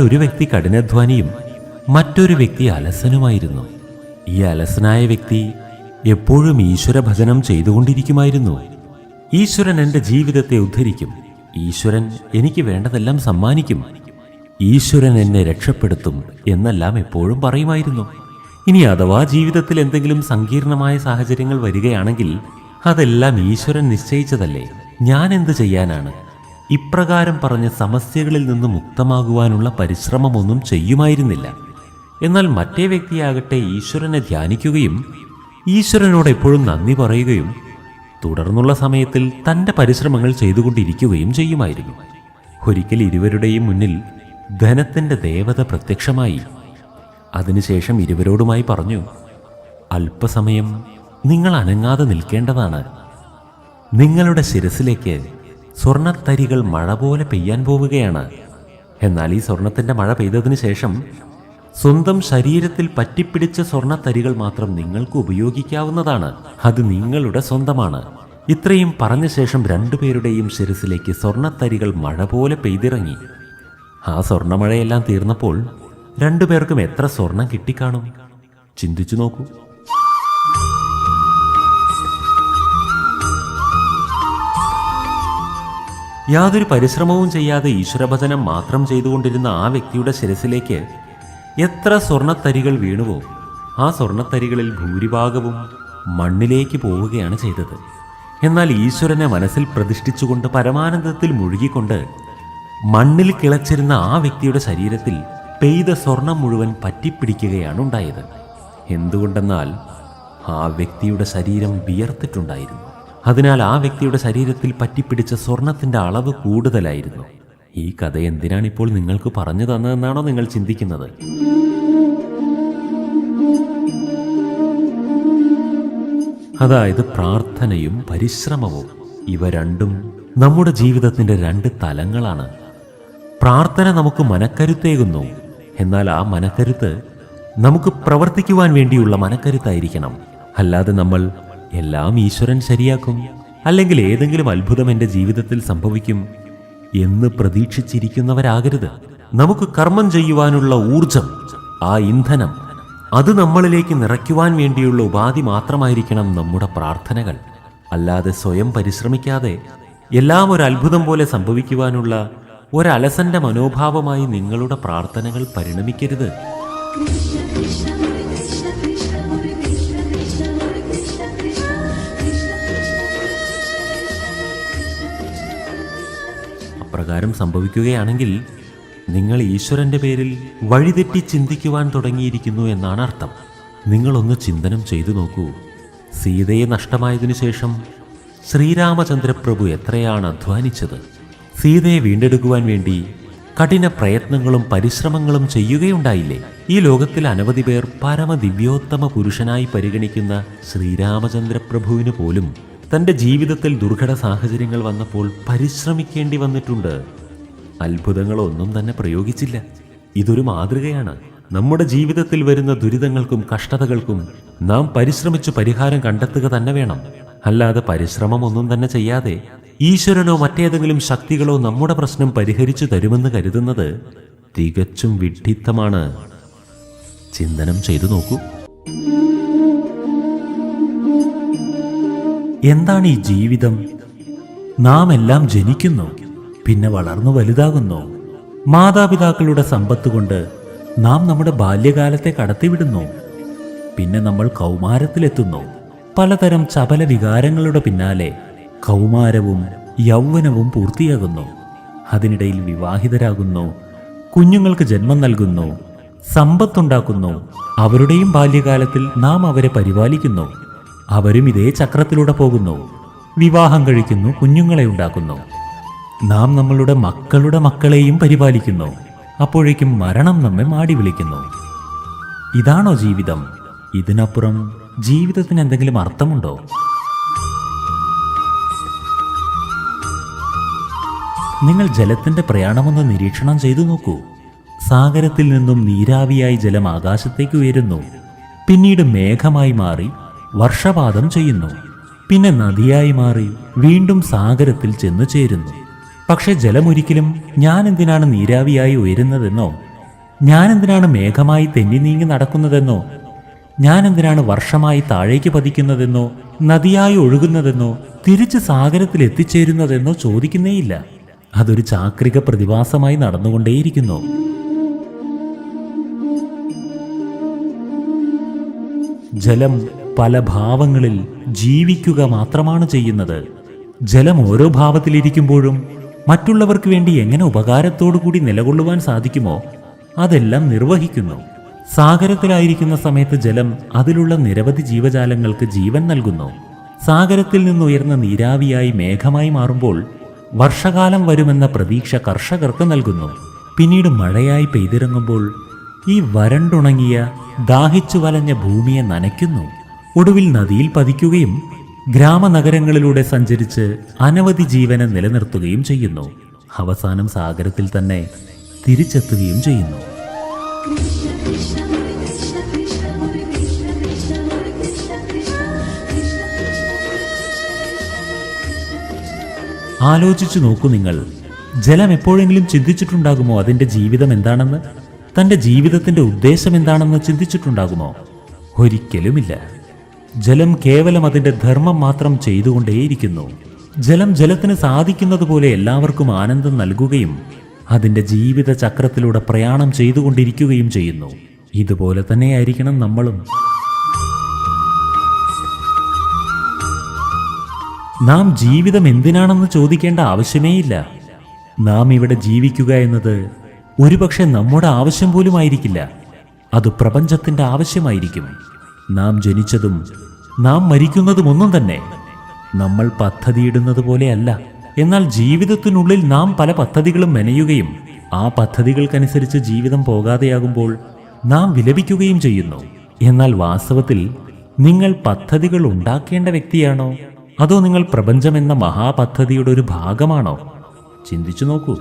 ഒരു വ്യക്തി കഠിനാധ്വാനിയും മറ്റൊരു വ്യക്തി അലസനുമായിരുന്നു. ഈ അലസനായ വ്യക്തി എപ്പോഴും ഈശ്വര ഭജനം ചെയ്തുകൊണ്ടിരിക്കുമായിരുന്നു. ഈശ്വരൻ എന്റെ ജീവിതത്തെ ഉദ്ധരിക്കും. ഈശ്വരൻ എനിക്ക് വേണ്ടതെല്ലാം സമ്മാനിക്കും. ഈശ്വരൻ എന്നെ രക്ഷപ്പെടുത്തും എന്നെല്ലാം എപ്പോഴും പറയുമായിരുന്നു. ഇനി അഥവാ ജീവിതത്തിൽ എന്തെങ്കിലും സങ്കീർണമായ സാഹചര്യങ്ങൾ വരികയാണെങ്കിൽ അതെല്ലാം ഈശ്വരൻ നിശ്ചയിച്ചതല്ലേ? ഞാൻ എന്ത് ചെയ്യാനാണ്? ഇപ്രകാരം പറഞ്ഞ സമസ്യകളിൽ നിന്ന് മുക്തമാകുവാനുള്ള പരിശ്രമമൊന്നും ചെയ്യുമായിരുന്നില്ല. എന്നാൽ മറ്റേ വ്യക്തിയാകട്ടെ ഈശ്വരനെ ധ്യാനിക്കുകയും ഈശ്വരനോട് എപ്പോഴും നന്ദി പറയുകയും തുടർന്നുള്ള സമയത്തിൽ തന്റെ പരിശ്രമങ്ങൾ ചെയ്തുകൊണ്ടിരിക്കുകയും ചെയ്യുമായിരുന്നു. ഒരിക്കൽ ഇരുവരുടെയും മുന്നിൽ ധനത്തിന്റെ ദേവത പ്രത്യക്ഷമായി. അതിനുശേഷം ഇരുവരോടുമായി പറഞ്ഞു അല്പസമയം നിങ്ങൾ അനങ്ങാതെ നിൽക്കേണ്ടതാണ്. നിങ്ങളുടെ ശിരസിലേക്ക് സ്വർണത്തരികൾ മഴ പോലെ പെയ്യാൻ പോവുകയാണ്. എന്നാൽ ഈ സ്വർണത്തിന്റെ മഴ പെയ്തതിനു ശേഷം സ്വന്തം ശരീരത്തിൽ പറ്റിപ്പിടിച്ച സ്വർണത്തരികൾ മാത്രം നിങ്ങൾക്ക് ഉപയോഗിക്കാവുന്നതാണ്. അത് നിങ്ങളുടെ സ്വന്തമാണ്. ഇത്രയും പറഞ്ഞ ശേഷം രണ്ടുപേരുടെയും ശിരസിലേക്ക് സ്വർണത്തരികൾ മഴ പോലെ പെയ്തിറങ്ങി. ആ സ്വർണമഴയെല്ലാം തീർന്നപ്പോൾ രണ്ടുപേർക്കും എത്ര സ്വർണം കിട്ടിക്കാണും? ചിന്തിച്ചു നോക്കൂ. യാതൊരു പരിശ്രമവും ചെയ്യാതെ ഈശ്വരഭജനം മാത്രം ചെയ്തുകൊണ്ടിരുന്ന ആ വ്യക്തിയുടെ ശിരസിലേക്ക് എത്ര സ്വർണത്തരികൾ വീണുവോ ആ സ്വർണത്തരികളിൽ ഭൂരിഭാഗവും മണ്ണിലേക്ക് പോവുകയാണ് ചെയ്തത്. എന്നാൽ ഈശ്വരനെ മനസ്സിൽ പ്രതിഷ്ഠിച്ചുകൊണ്ട് പരമാനന്ദത്തിൽ മുഴുകിക്കൊണ്ട് മണ്ണിൽ കിളച്ചിരുന്ന ആ വ്യക്തിയുടെ ശരീരത്തിൽ പെയ്ത സ്വർണം മുഴുവൻ പറ്റിപ്പിടിക്കുകയാണ് ഉണ്ടായത്. എന്തുകൊണ്ടെന്നാൽ ആ വ്യക്തിയുടെ ശരീരം വിയർത്തിട്ടുണ്ടായിരുന്നു. അതിനാൽ ആ വ്യക്തിയുടെ ശരീരത്തിൽ പറ്റിപ്പിടിച്ച സ്വർണത്തിന്റെ അളവ് കൂടുതലായിരുന്നു. ഈ കഥ എന്തിനാണിപ്പോൾ നിങ്ങൾക്ക് പറഞ്ഞു തന്നതെന്നാണോ നിങ്ങൾ ചിന്തിക്കുന്നത്? അതായത് പ്രാർത്ഥനയും പരിശ്രമവും. ഇവ രണ്ടും നമ്മുടെ ജീവിതത്തിന്റെ രണ്ട് തലങ്ങളാണ്. പ്രാർത്ഥന നമുക്ക് മനക്കരുത്തേകുന്നു. എന്നാൽ ആ മനക്കരുത്ത് നമുക്ക് പ്രവർത്തിക്കുവാൻ വേണ്ടിയുള്ള മനക്കരുത്തായിരിക്കണം. അല്ലാതെ നമ്മൾ എല്ലാം ഈശ്വരൻ ശരിയാക്കും. അല്ലെങ്കിൽ ഏതെങ്കിലും അത്ഭുതം എന്റെ ജീവിതത്തിൽ സംഭവിക്കും എന്ന് പ്രതീക്ഷിച്ചിരിക്കുന്നവരാകരുത്. നമുക്ക് കർമ്മം ചെയ്യുവാനുള്ള ഊർജം ആ ഇന്ധനം അത് നമ്മളിലേക്ക് നിറയ്ക്കുവാൻ വേണ്ടിയുള്ള ഉപാധി മാത്രമായിരിക്കണം നമ്മുടെ പ്രാർത്ഥനകൾ. അല്ലാതെ സ്വയം പരിശ്രമിക്കാതെ എല്ലാം ഒരു അത്ഭുതം പോലെ സംഭവിക്കുവാനുള്ള ഒരലസന്റെ മനോഭാവമായി നിങ്ങളുടെ പ്രാർത്ഥനകൾ പരിണമിക്കരുത്. അപ്രകാരം സംഭവിക്കുകയാണെങ്കിൽ നിങ്ങൾ ഈശ്വരന്റെ പേരിൽ വഴിതെറ്റി ചിന്തിക്കുവാൻ തുടങ്ങിയിരിക്കുന്നു എന്നാണ് അർത്ഥം. നിങ്ങളൊന്ന് ചിന്തനം ചെയ്തു നോക്കൂ. സീതയെ നഷ്ടമായതിനു ശേഷം ശ്രീരാമചന്ദ്രപ്രഭു എത്രയാണ് അധ്വാനിച്ചത്? സീതയെ വീണ്ടെടുക്കുവാൻ വേണ്ടി കഠിന പ്രയത്നങ്ങളും പരിശ്രമങ്ങളും ചെയ്യുകയുണ്ടായില്ലേ? ഈ ലോകത്തിൽ അനവധി പേർ പരമദിവ്യോത്തമ പുരുഷനായി പരിഗണിക്കുന്ന ശ്രീരാമചന്ദ്രപ്രഭുവിന് പോലും തന്റെ ജീവിതത്തിൽ ദുർഘട സാഹചര്യങ്ങൾ വന്നപ്പോൾ പരിശ്രമിക്കേണ്ടി വന്നിട്ടുണ്ട്. അത്ഭുതങ്ങളൊന്നും തന്നെ പ്രയോഗിച്ചില്ല. ഇതൊരു മാതൃകയാണ്. നമ്മുടെ ജീവിതത്തിൽ വരുന്ന ദുരിതങ്ങൾക്കും കഷ്ടതകൾക്കും നാം പരിശ്രമിച്ചു പരിഹാരം കണ്ടെത്തുക തന്നെ വേണം. അല്ലാതെ പരിശ്രമമൊന്നും തന്നെ ചെയ്യാതെ ഈശ്വരനോ മറ്റേതെങ്കിലും ശക്തികളോ നമ്മുടെ പ്രശ്നം പരിഹരിച്ചു തരുമെന്ന് കരുതുന്നത് തികച്ചും വിഡ്ഢിത്തമാണ്. ചിന്തനം ചെയ്തു നോക്കൂ. എന്താണ് ഈ ജീവിതം? നാം എല്ലാം ജനിക്കുന്നു പിന്നെ വളർന്നു വലുതാകുന്നു. മാതാപിതാക്കളുടെ സമ്പത്ത് കൊണ്ട് നാം നമ്മുടെ ബാല്യകാലത്തെ കടത്തിവിടുന്നു. പിന്നെ നമ്മൾ കൗമാരത്തിലെത്തുന്നു. പലതരം ചപല വികാരങ്ങളുടെ പിന്നാലെ കൗമാരവും യൗവനവും പൂർത്തിയാകുന്നു. അതിനിടയിൽ വിവാഹിതരാകുന്നു കുഞ്ഞുങ്ങൾക്ക് ജന്മം നൽകുന്നു സമ്പത്തുണ്ടാക്കുന്നു. അവരുടെയും ബാല്യകാലത്തിൽ നാം അവരെ പരിപാലിക്കുന്നു. അവരും ഇതേ ചക്രത്തിലൂടെ പോകുന്നു. വിവാഹം കഴിക്കുന്നു കുഞ്ഞുങ്ങളെ ഉണ്ടാക്കുന്നു. നാം നമ്മളുടെ മക്കളുടെ മക്കളെയും പരിപാലിക്കുന്നു. അപ്പോഴേക്കും മരണം നമ്മെ മാടി വിളിക്കുന്നു. ഇതാണോ ജീവിതം? ഇതിനപ്പുറം ജീവിതത്തിന് എന്തെങ്കിലും അർത്ഥമുണ്ടോ? നിങ്ങൾ ജലത്തിന്റെ പ്രയാണമൊന്ന് നിരീക്ഷണം ചെയ്തു നോക്കൂ. സാഗരത്തിൽ നിന്നും നീരാവിയായി ജലം ആകാശത്തേക്ക് ഉയരുന്നു. പിന്നീട് മേഘമായി മാറി വർഷപാതം ചെയ്യുന്നു. പിന്നെ നദിയായി മാറി വീണ്ടും സാഗരത്തിൽ ചെന്നു ചേരുന്നു. പക്ഷെ ജലമൊരിക്കലും ഞാൻ എന്തിനാണ് നീരാവിയായി ഉയരുന്നതെന്നോ? ഞാൻ എന്തിനാണ് മേഘമായി തെന്നി നീങ്ങി നടക്കുന്നതെന്നോ? ഞാൻ എന്തിനാണ് വർഷമായി താഴേക്ക് പതിക്കുന്നതെന്നോ? നദിയായി ഒഴുകുന്നതെന്നോ? തിരിച്ച് സാഗരത്തിൽ എത്തിച്ചേരുന്നതെന്നോ ചോദിക്കുന്നേയില്ല. അതൊരു ചാക്രിക പ്രതിഭാസമായി നടന്നുകൊണ്ടേയിരിക്കുന്നു. ജലം പല ഭാവങ്ങളിൽ ജീവിക്കുക മാത്രമാണ് ചെയ്യുന്നത്. ജലം ഓരോ ഭാവത്തിലിരിക്കുമ്പോഴും മറ്റുള്ളവർക്ക് വേണ്ടി എങ്ങനെ ഉപകാരത്തോടു കൂടി നിലകൊള്ളുവാൻ സാധിക്കുമോ അതെല്ലാം നിർവഹിക്കുന്നു. സാഗരത്തിലായിരിക്കുന്ന സമയത്ത് ജലം അതിലുള്ള നിരവധി ജീവജാലങ്ങൾക്ക് ജീവൻ നൽകുന്നു. സാഗരത്തിൽ നിന്നുയർന്ന നീരാവിയായി മേഘമായി മാറുമ്പോൾ വർഷകാലം വരുമെന്ന പ്രതീക്ഷ കർഷകർക്ക് നൽകുന്നു. പിന്നീട് മഴയായി പെയ്തിറങ്ങുമ്പോൾ ഈ വരണ്ടുണങ്ങിയ ദാഹിച്ചു വലഞ്ഞ ഭൂമിയെ നനയ്ക്കുന്നു. ഒടുവിൽ നദിയിൽ പതിക്കുകയും ഗ്രാമനഗരങ്ങളിലൂടെ സഞ്ചരിച്ച് അനവധി ജീവനെ നിലനിർത്തുകയും ചെയ്യുന്നു. അവസാനം സാഗരത്തിൽ തന്നെ തിരിച്ചെത്തുകയും ചെയ്യുന്നു. ആലോചിച്ചു നോക്കൂ നിങ്ങൾ. ജലം എപ്പോഴെങ്കിലും ചിന്തിച്ചിട്ടുണ്ടാകുമോ? അതിന്റെ ജീവിതം എന്താണെന്ന്? തന്റെ ജീവിതത്തിന്റെ ഉദ്ദേശം എന്താണെന്ന് ചിന്തിച്ചിട്ടുണ്ടാകുമോ? ഒരിക്കലുമില്ല. ജലം കേവലം അതിന്റെ ധർമ്മം മാത്രം ചെയ്തുകൊണ്ടേയിരിക്കുന്നു. ജലം ജലത്തിന് സാധിക്കുന്നതുപോലെ എല്ലാവർക്കും ആനന്ദം നൽകുകയും അതിന്റെ ജീവിത ചക്രത്തിലൂടെ പ്രയാണം ചെയ്തുകൊണ്ടിരിക്കുകയും ചെയ്യുന്നു. ഇതുപോലെ തന്നെയായിരിക്കണം നമ്മളും. നാം ജീവിതം എന്തിനാണെന്ന് ചോദിക്കേണ്ട ആവശ്യമേയില്ല. നാം ഇവിടെ ജീവിക്കുക എന്നത് ഒരുപക്ഷെ നമ്മുടെ ആവശ്യം പോലും ആയിരിക്കില്ല അത് പ്രപഞ്ചത്തിന്റെ ആവശ്യമായിരിക്കും. നാം ജനിച്ചതും നാം മരിക്കുന്നതും ഒന്നും തന്നെ. നമ്മൾ പദ്ധതിയിടുന്നത് പോലെയല്ല എന്നാൽ ജീവിതത്തിനുള്ളിൽ നാം പല പദ്ധതികളും മെനയുകയും ആ പദ്ധതികൾക്കനുസരിച്ച് ജീവിതം പോകാതെയാകുമ്പോൾ നാം വിലപിക്കുകയും ചെയ്യുന്നു. എന്നാൽ വാസ്തവത്തിൽ നിങ്ങൾ പദ്ധതികൾ ഉണ്ടാക്കേണ്ട വ്യക്തിയാണോ? അതോ നിങ്ങൾ പ്രപഞ്ചമെന്ന മഹാപദ്ധതിയുടെ ഒരു ഭാഗമാണോ? ചിന്തിച്ചു നോക്കൂ.